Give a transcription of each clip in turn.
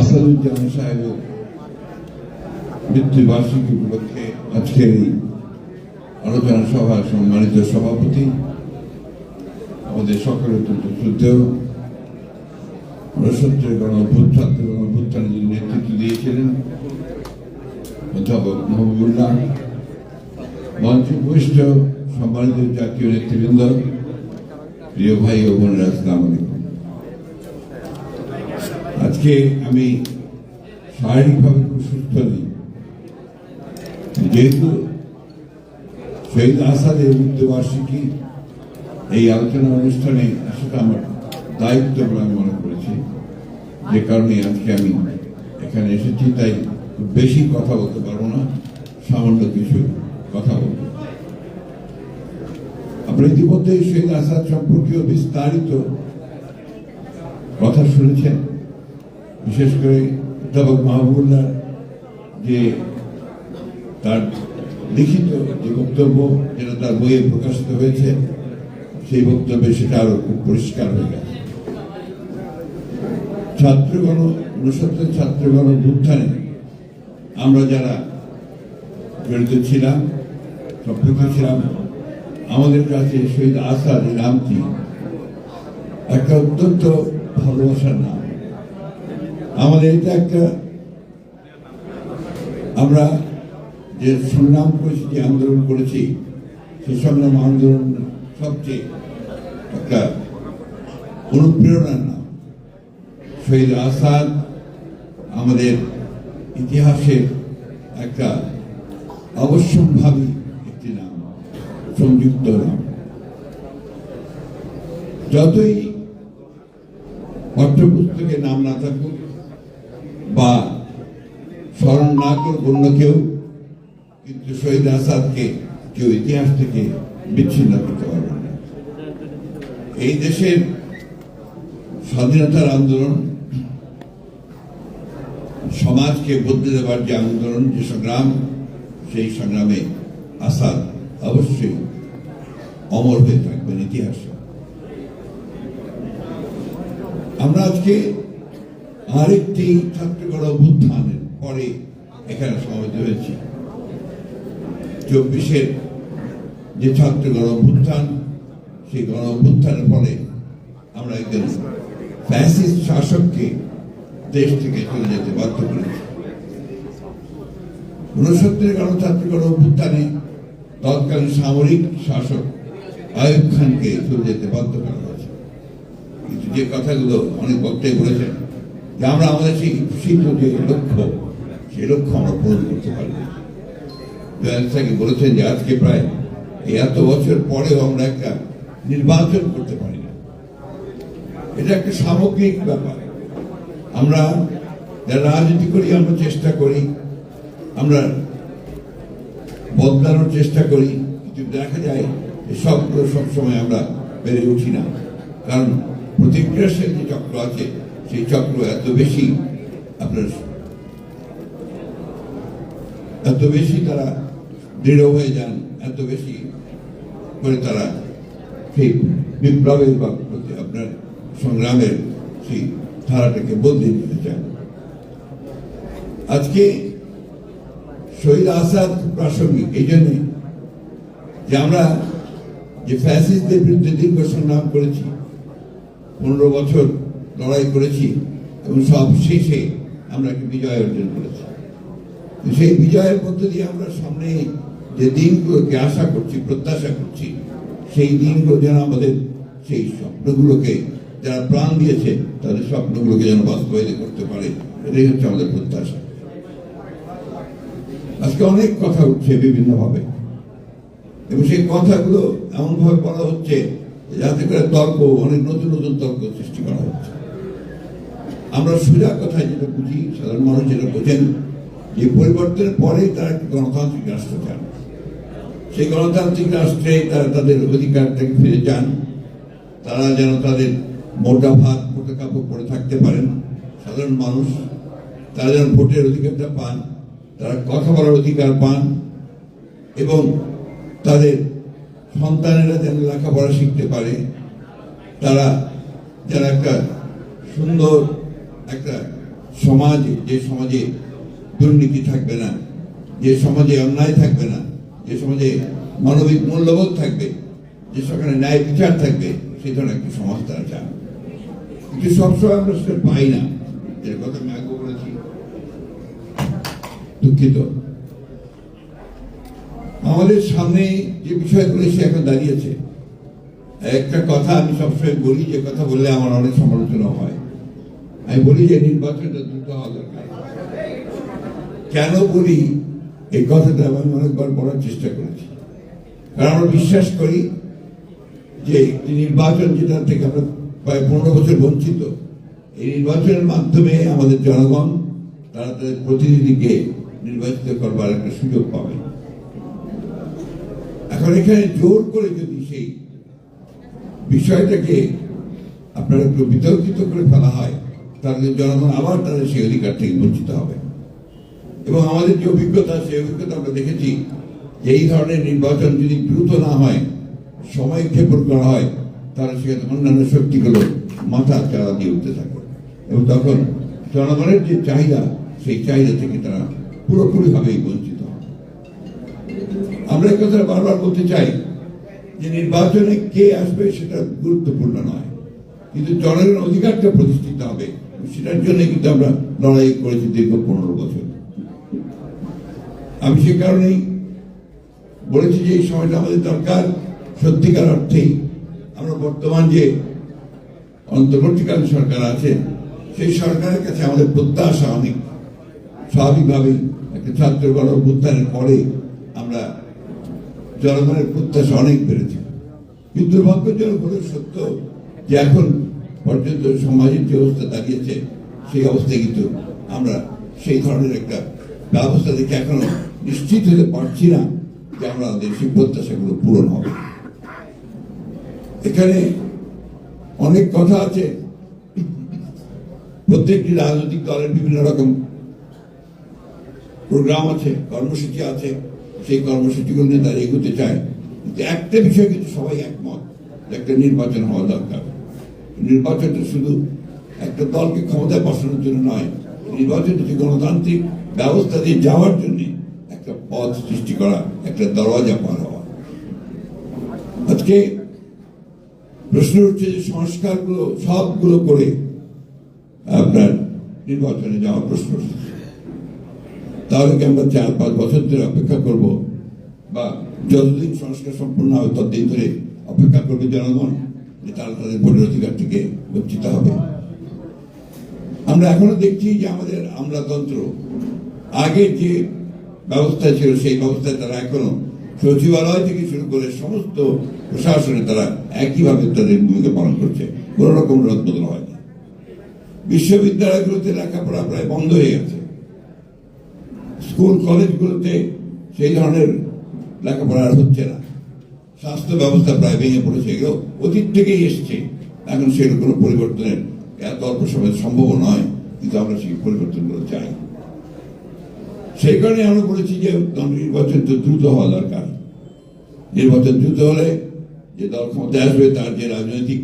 আসাদুজ্জামান সাহেবের মৃত্যুবার্ষিকী উপলক্ষে আজকের এই আলোচনা সভার সম্মানিত সভাপতি, আমাদের সকলের অত্যন্ত শ্রদ্ধেয় রসত্রের গণ ছাত্র গণ যিনি নেতৃত্ব দিয়েছিলেন, অধ্যাপক মাহবুবুল্লাহ মঞ্চ উপবিষ্ট সম্মানিত জাতীয় নেতৃবৃন্দ, প্রিয় ভাই ও বোনেরা, আসসালামু আলাইকুম। আজকে আমি শারীরিকভাবে খুব সুস্থ নেই যেহেতু শহীদ আসাদের মৃত্যুবার্ষিকী এই আলোচনা অনুষ্ঠানে আসাটা আমার দায়িত্ব বলে আমি মনে করেছি। যে কারণে আজকে আমি এখানে এসেছি, তাই বেশি কথা বলতে পারব না, সামান্য কিছু কথা বলব। আপনারা ইতিমধ্যে শহীদ আসাদ সম্পর্কীয় বিস্তারিত কথা শুনেছেন। বিশেষ করে অধ্যাপক মাহবুবুল্লাহ যে তার লিখিত যে বক্তব্য, যেটা তার বইয়ে প্রকাশিত হয়েছে, সেই বক্তব্যে সেটা আরও খুব পরিষ্কার হয়ে গেছে। ছাত্রগণ উনসত্তর ছাত্রগণ উত্থানে আমরা যারা জড়িত ছিলাম সম্পৃক্ত ছিলাম, আমাদের কাছে শহীদ আসাদ এই নামটি একটা অত্যন্ত ভালোবাসার নাম। আমাদের এটা একটা, আমরা যে সংগ্রাম করেছি, যে আন্দোলন করেছি সেই সংগ্রাম আন্দোলন সবচেয়ে একটা অনুপ্রেরণার নাম শহীদ আসাদ আমাদের ইতিহাসের একটা অবশ্যম্ভাবী একটি নাম, সংযুক্ত নাম। যতই পাঠ্যপুস্তকে নাম না থাকুক বা স্মরণ না করুক অন্য কেউ, কিন্তু শহীদ আসাদকে কেউ ইতিহাস থেকে বিচ্ছিন্ন করতে পারবে না। এই দেশের স্বাধীনতার আন্দোলন, সমাজকে বদলে দেওয়ার যে আন্দোলন, যে সংগ্রাম, সেই সংগ্রামে আসাদ অবশ্যই অমর হয়ে থাকবেন ইতিহাসে। আমরা আজকে আরেকটি ছাত্রগণ অভ্যুত্থানের পরে এখানে সমাবেত হয়েছে। চব্বিশের যে ছাত্র গণ অভ্যুত্থান, সেই গণ অভ্যুত্থানের ফলে আমরা একজন ফ্যাসিস্ট শাসককে দেশ থেকে চলে যেতে বাধ্য করেছি। ঊনসত্তরের গণতান্ত্রিক গণ অভ্যুত্থানে তৎকালীন সামরিক শাসক আয়ুব খানকে চলে যেতে বাধ্য করা হয়েছে। কিন্তু যে কথাগুলো অনেক বক্তাই বলেছেন যে আমরা আমাদের সেই সিদ্ধ যে লক্ষ্য, সেই লক্ষ্য আমরা পূরণ করতে পারি বলেছেন যে আজকে প্রায় এত বছর পরেও আমরা একটা নির্বাচন করতে পারি না। এটা একটা সামগ্রিক ব্যাপার। আমরা যারা রাজনীতি করি, আমরা চেষ্টা করি, আমরা বদলানোর চেষ্টা করি, কিন্তু দেখা যায় সবগুলো সবসময় আমরা বেড়ে উঠি না। কারণ প্রতিক্রিয়াশীল যে চক্র আছে সেই চক্র এত বেশি আপনার এত বেশি তারা দৃঢ় হয়ে যান, এত বেশি করে তারা সেই বিপ্লবের বা আপনার সংগ্রামের সেই ধারাটাকে বদলে দিতে চান। আজকে শহীদ আসাদ প্রাসঙ্গিক এই জন্যে যে আমরা যে ফ্যাসিস্টদের বিরুদ্ধে দীর্ঘ সংগ্রাম করেছি, পনেরো বছর লড়াই করেছি এবং সব শেষে আমরা একটি বিজয় অর্জন করেছি। সেই বিজয়ের মধ্যে দিয়ে আমরা সামনে যে দিনগুলোকে আশা করছি, প্রত্যাশা করছি, সেই দিনগুলো যেন আমাদের সেই স্বপ্নগুলোকে যারা প্রাণ দিয়েছে, তাদের স্বপ্নগুলোকে যেন বাস্তবায়িত করতে পারে। এটাই হচ্ছে আমাদের প্রত্যাশা। আজকে অনেক কথা উঠছে বিভিন্নভাবে। এবং সেই কথাগুলো এমন ভাবে বলা হচ্ছে যাতে করে তর্ক, অনেক নতুন নতুন তর্ক সৃষ্টি করা হচ্ছে। আমরা সোজা কথায় যেটা বুঝি, সাধারণ মানুষ যেটা বোঝেন, যে পরিবর্তনের পরে তারা একটি গণতান্ত্রিক রাষ্ট্র চান। সেই গণতান্ত্রিক রাষ্ট্রে তারা তাদের অধিকার থেকে ফিরে যান। তারা যেন তাদের মোটা ভাত, মোটা কাপড় পরে থাকতে পারেন। সাধারণ মানুষ, তারা যেন ভোটের অধিকারটা পান, তারা কথা বলার অধিকার পান, এবং তাদের সন্তানেরা যেন লেখাপড়া শিখতে পারে। তারা যারা একটা সুন্দর একটা সমাজে, যে সমাজে দুর্নীতি থাকবে না, যে সমাজে অন্যায় থাকবে না, যে সমাজে মানবিক মূল্যবোধ থাকবে, যে সেখানে ন্যায় বিচার থাকবে, সেই ধরনের একটি সমাজ তারা চান কিন্তু সবসময় আমরা সেটা পাই না। এর কথা আমি আগে বলেছি। দুঃখিত। আমাদের সামনে যে বিষয়গুলো সে এখন দাঁড়িয়েছে, একটা কথা আমি সবসময় বলি, যে কথা বললে আমার অনেক সমালোচনা হয়। আমি বলি যে নির্বাচনটা দ্রুত হওয়া দরকার কেন বলি? এই কথাটা আমি অনেকবার বলার চেষ্টা করেছি। কারণ আমরা বিশ্বাস করি যে একটি নির্বাচন যেটা থেকে আমরা প্রায় পনেরো বছর বঞ্চিত, এই নির্বাচনের মাধ্যমে আমাদের জনগণ, তারা তাদের প্রতিনিধিকে নির্বাচিত করবার একটা সুযোগ পাবে। এখন এখানে জোর করে যদি সেই বিষয়টাকে আপনার একটু বিতর্কিত করে ফেলা হয় তাহলে জনগণ আবার তাদের সেই অধিকার থেকে বঞ্চিত হবে। এবং আমাদের যে অভিজ্ঞতা, সেই অভিজ্ঞতা আমরা দেখেছি যে এই ধরনের নির্বাচন যদি দ্রুত না হয়, সময় ক্ষেপণ করা হয় তারা সেখানে অন্যান্য শক্তিগুলো মাথা চারা দিয়ে উঠতে থাকে। এবং তখন জনগণের যে চাহিদা, সেই চাহিদা থেকে তারা পুরোপুরিভাবেই বঞ্চিত হয় আমরা এই কথাটা বারবার বলতে চাই যে নির্বাচনে কে আসবে সেটা গুরুত্বপূর্ণ নয়। কিন্তু জনগণের অধিকারটা প্রতিষ্ঠিত হবে। সেটার জন্য কিন্তু আমরা লড়াই করেছি দীর্ঘ পনেরো বছর। আমি সে কারণেই বলেছি যে এই সময়টা আমাদের দরকার। সত্যিকার অর্থেই আমরা বর্তমান যে অন্তর্বর্তীকালীন সরকার আছে, সেই সরকারের কাছে আমাদের প্রত্যাশা অনেক। স্বাভাবিকভাবেই একটা ছাত্র গণ পরে আমরা জনগণের প্রত্যাশা অনেক বেড়েছে। কিন্তু দুর্ভাগ্যজনক হলে সত্য যে এখন পর্যন্ত সমাজের যে অবস্থা দাঁড়িয়েছে, সেই অবস্থায় কিন্তু আমরা সেই ধরনের একটা ব্যবস্থা দেখে এখনও নিশ্চিত হতে পারছি না যে আমরা আমাদের সেই প্রত্যাশাগুলো পূরণ হবে। এখানে অনেক কথা আছে। প্রত্যেকটি রাজনৈতিক দলের বিভিন্ন রকম প্রোগ্রাম আছে, কর্মসূচি আছে। সেই কর্মসূচিগুলো নিয়ে তারা এগোতে চায়। কিন্তু একটা বিষয় কিন্তু সবাই একমত একটা নির্বাচন হওয়া দরকার। নির্বাচনটা শুধু একটা দলকে ক্ষমতায় বসানোর জন্য নয় নির্বাচন হচ্ছে গণতান্ত্রিক ব্যবস্থা দিয়ে যাওয়ার জন্য একটা পথ সৃষ্টি করা, একটা দরওয়াজা পার হওয়া। আজকে প্রশ্ন উঠছে যে সংস্কারগুলো, সবগুলো করে আপনার নির্বাচনে যাওয়ার প্রশ্ন তাহলে কি আমরা চার, পাঁচ বছর ধরে অপেক্ষা করব? বা যতদিন সংস্কার সম্পূর্ণ হবে, ততদিন ধরে অপেক্ষা করবে জনগণ? যে তারা তাদের ভোটের অধিকার থেকে বঞ্চিত হবে। আমরা এখনও দেখছি যে আমাদের আমলাতন্ত্র আগে যে ব্যবস্থা ছিল, সেই ব্যবস্থায় তারা এখনও সচিবালয় থেকে শুরু করে সমস্ত প্রশাসনে তারা একইভাবে তাদের ভূমিকা পালন করছে। কোন রকম রদবদল হয়নি। বিশ্ববিদ্যালয়গুলোতে লেখাপড়া প্রায় বন্ধ হয়ে গেছে। স্কুল, কলেজগুলোতে সেই ধরনের লেখাপড়া হচ্ছে না। স্বাস্থ্য ব্যবস্থা প্রায় ভেঙে পড়েছে, এগুলো অতীত থেকেই এসছে। এখন সেগুলো কোনো পরিবর্তনের এত অল্প সময় সম্ভব নয়, কিন্তু আমরা সেই পরিবর্তনগুলো চাই। সেই কারণে আমরা বলেছি যে নির্বাচন তো দ্রুত হওয়া দরকার। নির্বাচন দ্রুত হলে যে দল ক্ষমতায় আসবে, তার যে রাজনৈতিক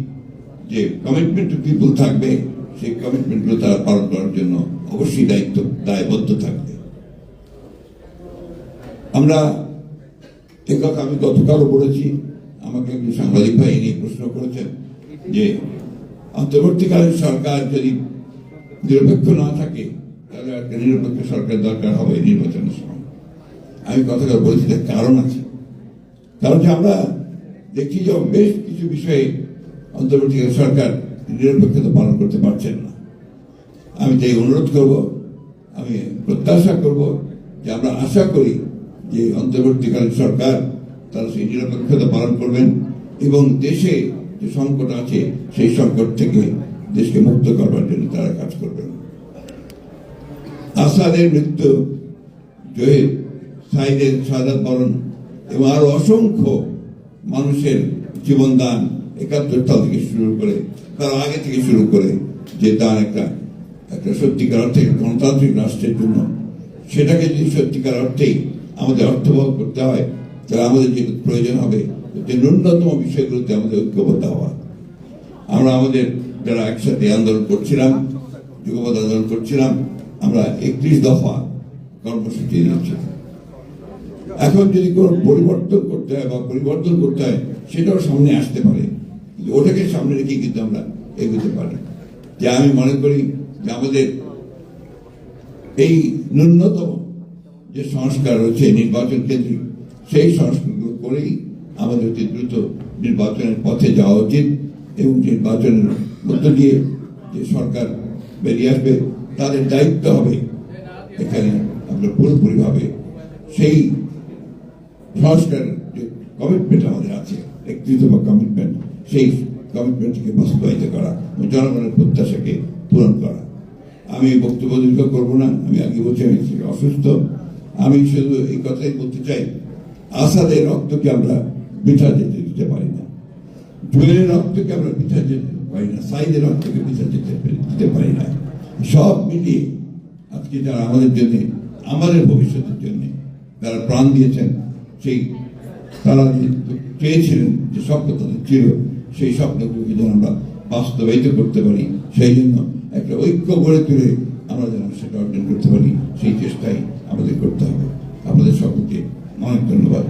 যে কমিটমেন্ট পিপুল থাকবে, সেই কমিটমেন্টগুলো তারা পালন করার জন্য অবশ্যই দায়িত্ব, দায়বদ্ধ থাকবে। আমরা কথা আমি গতকালও বলেছি। আমাকে একজন সাংবাদিক ভাই নিয়ে প্রশ্ন করেছেন যে, অন্তর্বর্তীকালীন সরকার যদি নিরপেক্ষ না থাকে, তাহলে একটা নিরপেক্ষ সরকার দরকার হবে নির্বাচনের সময়। আমি কথাটা বলেছি তার কারণ আছে। কারণ যে আমরা দেখছি যে বেশ কিছু বিষয়ে অন্তর্বর্তীকালীন সরকার নিরপেক্ষতা পালন করতে পারছেন না। আমি তাই অনুরোধ করব, আমি প্রত্যাশা করব যে আমরা আশা করি যে অন্তর্বর্তীকালীন সরকার তারা সেই নিরপেক্ষতা পালন করবেন এবং দেশে যে সংকট আছে, সেই সংকট থেকে দেশকে মুক্ত করবার জন্য তারা কাজ করবেন। আসাদের মৃত্যু জহির সাইদের সাদাত বরণ এবং আরও অসংখ্য মানুষের জীবনদান একাত্তর সাল থেকে শুরু করে, তার আগে থেকে শুরু করে যে তার একটা একটা সত্যিকার অর্থে গণতান্ত্রিক রাষ্ট্রের জন্য। সেটাকে যদি সত্যিকার অর্থেই আমাদের অর্থবহ করতে হয়, তাহলে আমাদের যে প্রয়োজন হবে যে ন্যূনতম বিষয়গুলোতে আমাদের ঐক্যবদ্ধ হওয়া। আমরা আমাদের যারা একসাথে আন্দোলন করছিলাম, যুগপৎ আন্দোলন করছিলাম, আমরা একত্রিশ দফা কর্মসূচি দিয়েছি এখন যদি কোনো পরিবর্তন করতে হয় বা পরিবর্তন করতে হয়, সেটাও সামনে আসতে পারে। ওটাকে সামনে রেখে কিন্তু আমরা এগোতে পারি যে আমি মনে করি যে আমাদের এই ন্যূনতম যে সংস্কার রয়েছে নির্বাচন কেন্দ্রিক সেই সংস্কারগুলো করেই আমাদের দ্রুত নির্বাচনের পথে যাওয়া উচিত এবং নির্বাচনের মধ্য দিয়ে যে সরকার বেরিয়ে আসবে, তাদের দায়িত্ব হবে এখানে আমরা পুরোপুরিভাবে সেই সংস্কার যে কমিটমেন্ট আমাদের আছে একত্রিত বা কমিটমেন্ট সেই কমিটমেন্টকে বাস্তবায়িত করা জনগণের প্রত্যাশাকে পূরণ করা। আমি বক্তব্য দীর্ঘ করব না, আমি আগে বলছি আমি অসুস্থ। আমি শুধু এই কথাই বলতে চাই, আসাদের রক্তকে আমরা বৃথা যেতে দিতে পারি না। জুয়েলের রক্তকে আমরা বৃথা যেতে পারি না, সাইদের রক্তকে বৃথা যেতে দিতে পারি না। সব মিলিয়ে আজকে যারা আমাদের জন্যে, আমাদের ভবিষ্যতের জন্য যারা প্রাণ দিয়েছেন, সেই তারা যে চেয়েছিলেন যে স্বপ্ন তাদের ছিল, সেই স্বপ্নগুলোকে যেন আমরা বাস্তবায়িত করতে পারি, সেই জন্য একটা ঐক্য গড়ে তুলে আমরা যেন সেটা অর্জন করতে পারি, সেই চেষ্টাই আমাদের করতে হবে। আপনাদের সকলকে অনেক ধন্যবাদ।